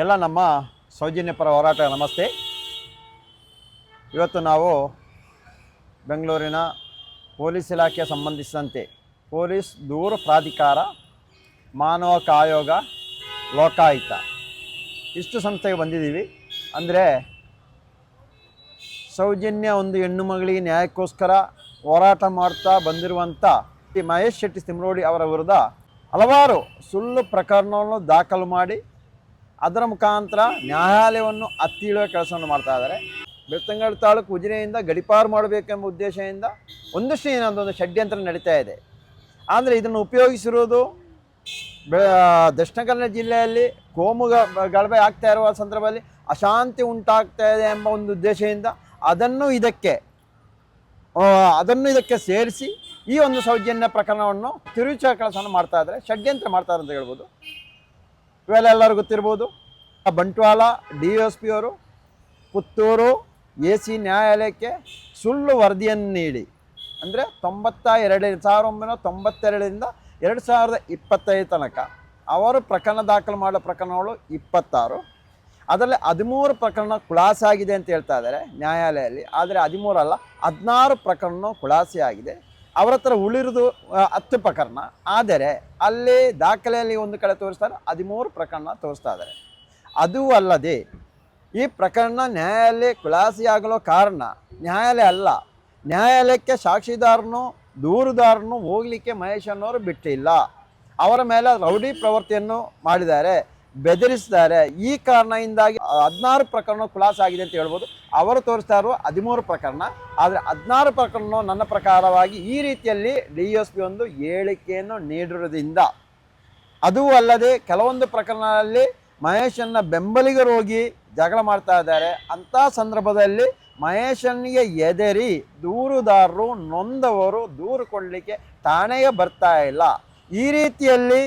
ಎಲ್ಲ ನಮ್ಮ ಸೌಜನ್ಯ ಪರ ಹೋರಾಟ. ನಮಸ್ತೆ. ಇವತ್ತು ನಾವು ಬೆಂಗಳೂರಿನ ಪೊಲೀಸ್ ಇಲಾಖೆ ಸಂಬಂಧಿಸಿದಂತೆ ಪೊಲೀಸ್ ದೂರ ಪ್ರಾಧಿಕಾರ ಮಾನವ ಆಯೋಗ ಲೋಕಾಯುಕ್ತ. ಇಷ್ಟು ಸಂಸ್ಥೆಗೆ ಬಂದಿದ್ದೀವಿ. ಅಂದರೆ ಸೌಜನ್ಯ ಒಂದು ಹೆಣ್ಣು ಮಗಳಿಗೆ ನ್ಯಾಯಕ್ಕೋಸ್ಕರ ಹೋರಾಟ ಮಾಡ್ತಾ ಬಂದಿರುವಂಥ ಮಹೇಶ್ ಶೆಟ್ಟಿ ಸಿಮ್ರೋಡಿ ಅವರ ವಿರುದ್ಧ ಹಲವಾರು ಸುಳ್ಳು ಪ್ರಕರಣವನ್ನು ದಾಖಲು ಮಾಡಿ ಅದರ ಮುಖಾಂತರ ನ್ಯಾಯಾಲಯವನ್ನು ಹತ್ತಿಳುವ ಕೆಲಸವನ್ನು ಮಾಡ್ತಾ ಇದ್ದಾರೆ. ಬೆಳ್ತಂಗಡ ತಾಲೂಕು ಉಜಿರೆಯಿಂದ ಗಡಿಪಾರು ಮಾಡಬೇಕೆಂಬ ಉದ್ದೇಶದಿಂದ ಒಂದಷ್ಟು ಏನೊಂದೊಂದು ಷಡ್ಯಂತ್ರ ನಡೀತಾ ಇದೆ. ಆದರೆ ಇದನ್ನು ಉಪಯೋಗಿಸಿರುವುದು ದಕ್ಷಿಣ ಕನ್ನಡ ಜಿಲ್ಲೆಯಲ್ಲಿ ಕೋಮು ಗಲಭೆ ಆಗ್ತಾ ಇರುವ ಸಂದರ್ಭದಲ್ಲಿ ಅಶಾಂತಿ ಉಂಟಾಗ್ತಾ ಇದೆ ಎಂಬ ಒಂದು ಉದ್ದೇಶದಿಂದ ಅದನ್ನು ಇದಕ್ಕೆ ಅದನ್ನು ಇದಕ್ಕೆ ಸೇರಿಸಿ ಈ ಒಂದು ಸೌಜನ್ಯ ಪ್ರಕರಣವನ್ನು ತಿರುಚ ಕೆಲಸವನ್ನು ಮಾಡ್ತಾ ಇದ್ದಾರೆ. ಷಡ್ಯಂತ್ರ ಮಾಡ್ತಾರೆ ಅಂತ ಹೇಳ್ಬೋದು. ಇವೆಲ್ಲ ಎಲ್ಲರೂ ಗೊತ್ತಿರ್ಬೋದು. ಬಂಟ್ವಾಳ ಡಿ ಎಸ್ ಪಿ ಅವರು, ಪುತ್ತೂರು, ಎ ಸಿ ನ್ಯಾಯಾಲಯಕ್ಕೆ ಸುಳ್ಳು ವರದಿಯನ್ನು ನೀಡಿ. ಅಂದರೆ ತೊಂಬತ್ತ ಎರಡು ಸಾವಿರದ ಒಂಬೈನೂರ ತೊಂಬತ್ತೆರಡರಿಂದ ಎರಡು ಸಾವಿರದ ಇಪ್ಪತ್ತೈದು ತನಕ. ಅವರು ಪ್ರಕರಣ ದಾಖಲು ಮಾಡೋ ಪ್ರಕರಣಗಳು ಇಪ್ಪತ್ತಾರು. ಅದರಲ್ಲಿ ಹದಿಮೂರು ಪ್ರಕರಣ ಖುಲಾಸೆ ಆಗಿದೆ ಅಂತ ಹೇಳ್ತಾ ಇದ್ದಾರೆ ನ್ಯಾಯಾಲಯದಲ್ಲಿ ಆದರೆ ಹದಿಮೂರಲ್ಲ, ಹದಿನಾರು ಪ್ರಕರಣ ಖುಲಾಸೆ ಆಗಿದೆ ಅವರ ಹತ್ರ ಉಳಿರೋದು ಹತ್ತು ಪ್ರಕರಣ. ಆದರೆ ಅಲ್ಲಿ ದಾಖಲೆಯಲ್ಲಿ ಒಂದು ಕಡೆ ತೋರಿಸ್ತಾರೆ, ಹದಿಮೂರು ಪ್ರಕರಣ ತೋರಿಸ್ತಾ ಇದ್ದಾರೆ. ಅದು ಅಲ್ಲದೆ, ಈ ಪ್ರಕರಣ ನ್ಯಾಯಾಲಯ ಖುಲಾಸೆಯಾಗಲು ಕಾರಣ, ನ್ಯಾಯಾಲಯ ಅಲ್ಲ. ನ್ಯಾಯಾಲಯಕ್ಕೆ ಸಾಕ್ಷಿದಾರನು, ದೂರುದಾರನು ಹೋಗಲಿಕ್ಕೆ ಮಹೇಶ್ ಅನ್ನೋರು ಬಿಟ್ಟಿಲ್ಲ. ಅವರ ಮೇಲೆ ರೌಡಿ ಪ್ರವೃತ್ತಿಯನ್ನು ಮಾಡಿದ್ದಾರೆ. ಬೆದರಿಸಿದ್ದಾರೆ ಈ ಕಾರಣದಿಂದಾಗಿ ಹದಿನಾರು ಪ್ರಕರಣ ಖುಲಾಸೆ ಆಗಿದೆ ಅಂತ ಹೇಳ್ಬೋದು. ಅವರು ತೋರಿಸ್ತಾ ಇರುವ ಹದಿಮೂರು ಪ್ರಕರಣ. ಆದರೆ ಹದಿನಾರು ಪ್ರಕರಣ ನನ್ನ ಪ್ರಕಾರವಾಗಿ ಈ ರೀತಿಯಲ್ಲಿ ಡಿ ಎಸ್ ಪಿ ಒಂದು ಹೇಳಿಕೆಯನ್ನು ನೀಡಿರೋದ್ರಿಂದ ಅದೂ ಅಲ್ಲದೆ ಕೆಲವೊಂದು ಪ್ರಕರಣಗಳಲ್ಲಿ ಮಹೇಶನ್ನ ಬೆಂಬಲಿಗರು ಹೋಗಿ ಜಗಳ ಮಾಡ್ತಾ ಇದ್ದಾರೆ. ಅಂಥ ಸಂದರ್ಭದಲ್ಲಿ ಮಹೇಶನಿಗೆ ಎದರಿ ದೂರುದಾರರು ನೊಂದವರು ದೂರು ಕೊಡಲಿಕ್ಕೆ ಠಾಣೆಗೆ ಬರ್ತಾ ಇಲ್ಲ. ಈ ರೀತಿಯಲ್ಲಿ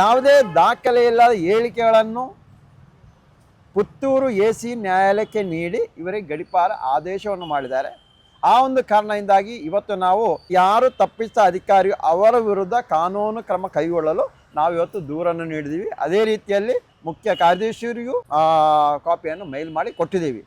ಯಾವುದೇ ದಾಖಲೆ ಇಲ್ಲದ ಹೇಳಿಕೆಗಳನ್ನು ಪುತ್ತೂರು ಎ ಸಿ ನ್ಯಾಯಾಲಯಕ್ಕೆ ನೀಡಿ ಇವರಿಗೆ ಗಡಿಪಾರ ಆದೇಶವನ್ನು ಮಾಡಿದ್ದಾರೆ. ಆ ಒಂದು ಕಾರಣದಿಂದಾಗಿ ಇವತ್ತು ನಾವು ಯಾರು ತಪ್ಪಿಸಿದ ಅಧಿಕಾರಿ ಅವರ ವಿರುದ್ಧ ಕಾನೂನು ಕ್ರಮ ಕೈಗೊಳ್ಳಲು ನಾವು ಇವತ್ತು ದೂರನ್ನು ನೀಡಿದ್ದೀವಿ. ಅದೇ ರೀತಿಯಲ್ಲಿ ಮುಖ್ಯ ಕಾರ್ಯದರ್ಶಿಯವರಿಗೂ ಕಾಪಿಯನ್ನು ಮೇಲ್ ಮಾಡಿ ಕೊಟ್ಟಿದ್ದೀವಿ.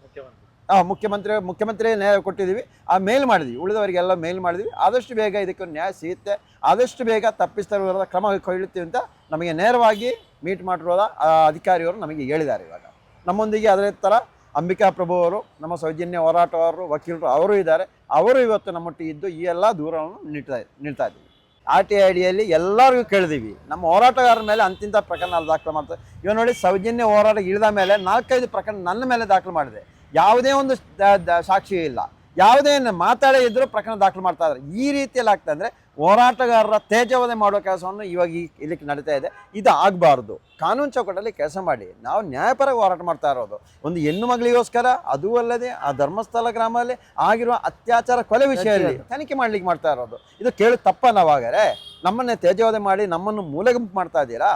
ಆ, ಮುಖ್ಯಮಂತ್ರಿ ಮುಖ್ಯಮಂತ್ರಿ ನ್ಯಾಯ ಕೊಟ್ಟಿದ್ದೀವಿ. ಆ ಮೇಲ್ ಮಾಡಿದ್ವಿ. ಉಳಿದವರಿಗೆಲ್ಲ ಮೇಲ್ ಮಾಡಿದ್ವಿ. ಆದಷ್ಟು ಬೇಗ ಇದಕ್ಕೆ ನ್ಯಾಯ ಸಿಗುತ್ತೆ. ಆದಷ್ಟು ಬೇಗ ತಪ್ಪಿಸ್ತಾರ ವಿರುದ್ಧ ಕ್ರಮ ಕೈಗೊಳ್ಳುತ್ತೀವಿ ಅಂತ ನಮಗೆ ನೇರವಾಗಿ ಮೀಟ್ ಮಾಡಿರೋದ ಅಧಿಕಾರಿಯವರು ನಮಗೆ ಹೇಳಿದ್ದಾರೆ ಇವಾಗ. ನಮ್ಮೊಂದಿಗೆ ಅದೇ ಥರ ಅಂಬಿಕಾ ಪ್ರಭು ಅವರು ನಮ್ಮ ಸೌಜನ್ಯ ಹೋರಾಟಗಾರರು ವಕೀಲರು ಅವರು ಇದ್ದಾರೆ. ಅವರು ಇವತ್ತು ನಮ್ಮೊಟ್ಟಿಗೆ ಇದ್ದು ಈ ಎಲ್ಲ ದೂರವನ್ನು ನೀಡ್ತಾ ನೀಡ್ತಾ ಇದ್ದೀವಿ. ಆರ್ ಟಿ ಐ ಡಿಯಲ್ಲಿ ಎಲ್ಲರಿಗೂ ಕೇಳಿದೀವಿ ನಮ್ಮ ಹೋರಾಟಗಾರರ ಮೇಲೆ ಅಂತಿಂಥ ಪ್ರಕರಣ ದಾಖಲು ಮಾಡ್ತಾರೆ. ಇವ ನೋಡಿ ಸೌಜನ್ಯ ಹೋರಾಟ ಇಳಿದ ಮೇಲೆ ನಾಲ್ಕೈದು ಪ್ರಕರಣ ನನ್ನ ಮೇಲೆ ದಾಖಲು ಮಾಡಿದೆ. ಯಾವುದೇ ಒಂದು ಸಾಕ್ಷಿ ಇಲ್ಲ. ಯಾವುದೇ ಮಾತಾಡೇ ಇದ್ದರೂ ಪ್ರಕರಣ ದಾಖಲು ಮಾಡ್ತಾ ಇದ್ದಾರೆ. ಈ ರೀತಿಯಲ್ಲಿ ಆಗ್ತಾ ಅಂದರೆ ಹೋರಾಟಗಾರರ ತೇಜವಧೆ ಮಾಡುವ ಕೆಲಸವನ್ನು ಇವಾಗ ಈ ಇಲ್ಲಿ ನಡೀತಾ ಇದೆ. ಇದು ಆಗಬಾರ್ದು. ಕಾನೂನು ಚೌಕಟ್ಟಲ್ಲಿ ಕೆಲಸ ಮಾಡಿ. ನಾವು ನ್ಯಾಯಪರ ಹೋರಾಟ ಮಾಡ್ತಾ ಇರೋದು. ಒಂದು ಹೆಣ್ಣು ಮಗಳಿಗೋಸ್ಕರ ಅದು ಅಲ್ಲದೆ ಆ ಧರ್ಮಸ್ಥಳ ಗ್ರಾಮದಲ್ಲಿ ಆಗಿರುವ ಅತ್ಯಾಚಾರ ಕೊಲೆ ವಿಷಯದಲ್ಲಿ ತನಿಖೆ ಮಾಡ್ಲಿಕ್ಕೆ ಮಾಡ್ತಾ ಇರೋದು. ಇದು ಕೇಳಿ ತಪ್ಪ ನಾವಾಗರೆ ನಮ್ಮನ್ನೇ ತೇಜವಧೆ ಮಾಡಿ ನಮ್ಮನ್ನು ಮೂಲೆಗುಂಪು ಮಾಡ್ತಾ ಇದ್ದೀರಾ?